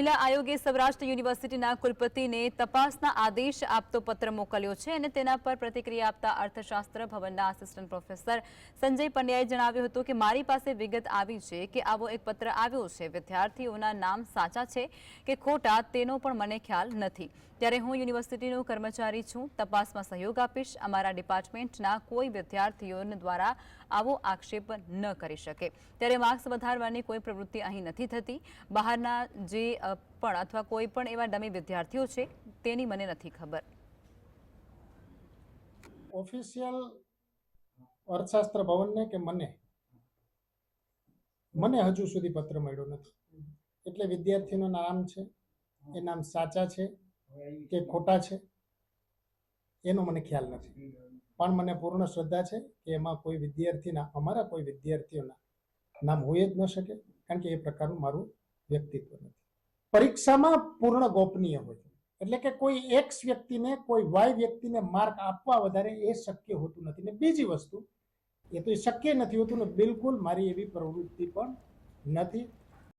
મહિલા આયોગે સૌરાષ્ટ્ર યુનિવર્સિટીના કુલપતિને તપાસના આદેશ આપતો પત્ર મોકલ્યો છે અને તેના પર પ્રતિક્રિયા આપતા અર્થશાસ્ત્ર ભવનના આસિસ્ટન્ટ પ્રોફેસર સંજય પંડ્યાએ જણાવ્યું હતું કે મારી પાસે વિગત આવી છે કે આવો એક પત્ર આવ્યો છે. વિદ્યાર્થીઓના નામ સાચા છે કે ખોટા તેનો પણ મને ખ્યાલ નથી. ત્યારે હું યુનિવર્સિટીનો કર્મચારી છું. તપાસમાં સહયોગ આપીશ. અમારા ડિપાર્ટમેન્ટના કોઈ વિદ્યાર્થીઓ દ્વારા આવો આક્ષેપ ન કરી શકે. ત્યારે માર્ક્સ વધારવાની કોઈ પ્રવૃત્તિ અહીં નથી થતી. બહારના જે પણ અથવા કોઈ પણ એવા ડમી વિદ્યાર્થીઓ છે, તેની મને નથી ખબર. ઓફિશિયલ અર્થશાસ્ત્ર ભવનને કે મને? મને હજુ સુધી પત્ર મળ્યો નથી. એટલે વિદ્યાર્થીનું નામ છે, એ નામ સાચા છે કે ખોટા છે, એનો મને ખ્યાલ નથી. પણ મને પૂર્ણ શ્રદ્ધા છે કે એમાં કોઈ વિદ્યાર્થીના, અમારા કોઈ વિદ્યાર્થીઓના નામ હોય જ ન શકે, કારણ કે એ પ્રકારનું મારું વ્યક્તિત્વ નથી. પરીક્ષામાં પૂર્ણ ગોપનીય હોય. એટલે કે કોઈ એક્સ વ્યક્તિને, કોઈ વાય વ્યક્તિને માર્ક આપવા વધારે એ શક્ય હોતું નથી. ને બીજી વસ્તુ, એ તો એ શક્ય નથી હોતું ને બિલકુલ મારી એવી પ્રવૃત્તિ પણ નથી.